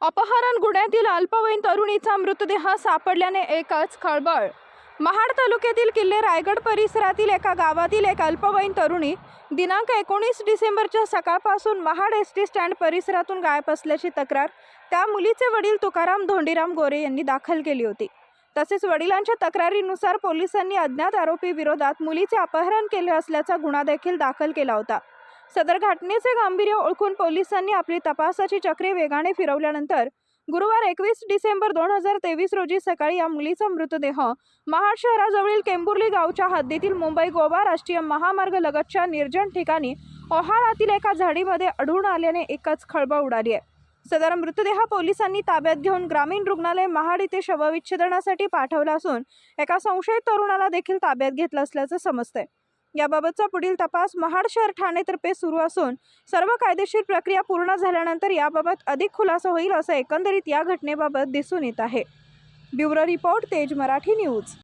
अपहरण गुन्ह्यातील अल्पवयीन तरुणीचा मृतदेह सापडल्याने एकच खळबळ. महाड तालुक्यातील किल्ले रायगड परिसरातील एका गावातील एक अल्पवयीन तरुणी दिनांक एकोणीस डिसेंबरच्या सकाळपासून महाड एस टी स्टँड परिसरातून गायब असल्याची तक्रार त्या मुलीचे वडील तुकाराम धोंडीराम गोरे यांनी दाखल केली होती. तसेच वडिलांच्या तक्रारीनुसार पोलिसांनी अज्ञात आरोपी विरोधात मुलीचे अपहरण केले असल्याचा गुन्हा देखील दाखल केला होता. सदर घटनेचे गांभीर्य ओळखून पोलिसांनी आपली तपासाची चक्री वेगाने फिरवल्यानंतर गुरुवार एकवीस डिसेंबर दोन हजार तेवीस रोजी सकाळी या मुलीचा मृतदेह महाड शहराजवळील केंबुर्ली गावच्या हद्दीतील मुंबई गोवा राष्ट्रीय महामार्ग लगतच्या निर्जन ठिकाणी ओहाळातील एका झाडीमध्ये आढळून आल्याने एकच खळबळ उडाली आहे. सदर मृतदेह पोलिसांनी ताब्यात घेऊन ग्रामीण रुग्णालय महाड इथे शवविच्छेदनासाठी पाठवला असून एका संशयित तरुणाला देखील ताब्यात घेतलं असल्याचं समजतंय. याबाबतचा पुढील तपास महाड शहर ठाणेतर्फे सुरू असून सर्व कायदेशीर प्रक्रिया पूर्ण झाल्यानंतर याबाबत अधिक खुलासा होईल असं एकंदरीत या घटनेबाबत दिसून येत आहे. ब्युरो रिपोर्ट तेज मराठी न्यूज.